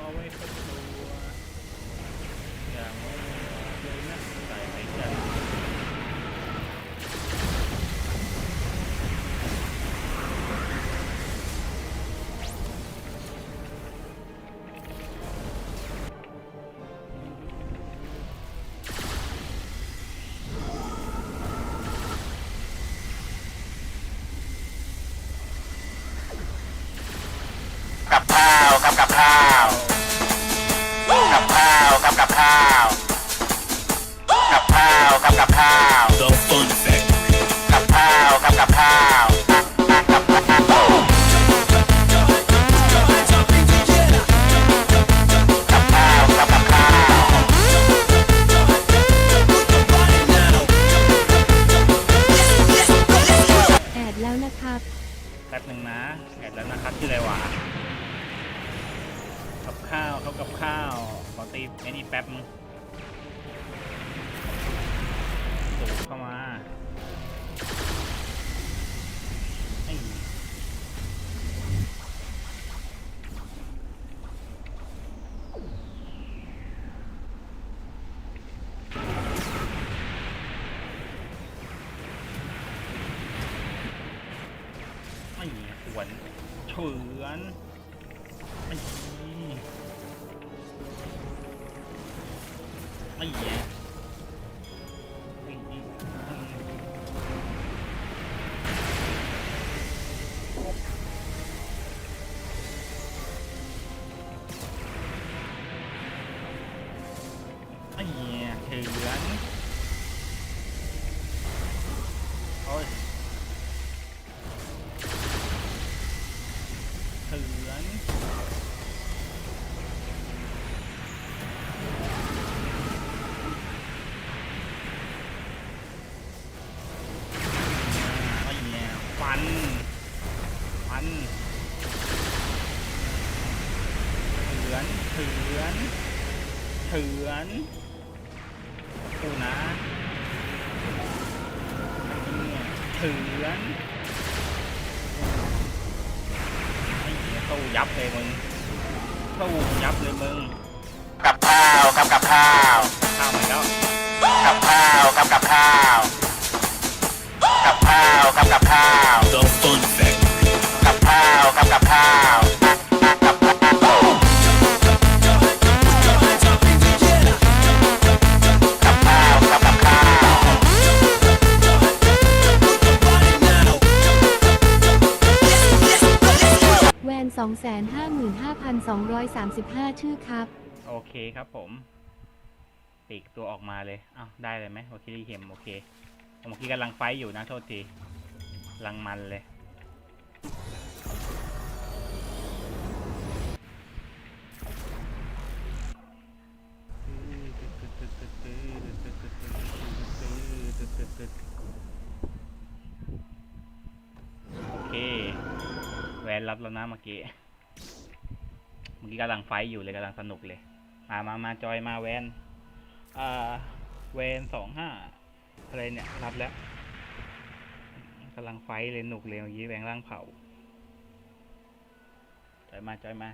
เอา ข้าว กับข้าวกับกับข้าว The Fun Factory. กับข้าวกับกับข้าวกับข้าวกับข้าวกับกับข้าว แอดแล้วนะครับ แป๊บหนึ่งนะแอดแล้วนะครับชื่ออะไรวะกับข้าวเขากับข้าว ขอตีไอ้นี่แป๊บนึงสูบเข้ามาไอ้ไอ้ขวนเฉือนไอ้ ไอ้แย่ไอ้นี่ไอ้แย่เฉือนโอ้ย เถือนไอ้เนี่ยฟัน ฟันเถื อนเถือนเถือนกูนะเนี่ยเถือนไอ้เหี้ยตู้ยับเลยมึงตู้ยับเลยมึงกับข้าวกับกับข้าวข้าวมาแล้วกับข้าวกับกับข้าวกับข้าวกับกับข้าว The Fun Factory. กับข้าวกับกับข้าว 255,235 ชื่อครับ โอเคครับผมปีกตัวออกมาเลย เอ้าได้เลยไหมโอเคดีเห็มโอเคผมเมื่อกี้กำลังไฟอยู่นะโทษทีลังมันเลย วนรับแล้วนะเมื่อกี้ เมื่อกี้กำลังไฟอยู่เลยกำลังสนุกเลย มามามาจอยมาแวนอ่าแวนสองห้าอะไรเนี่ย รับแล้วกำลังไฟเลยหนุกเลยเมื่อกี้แวนร่างเผาจอยมาจอยมา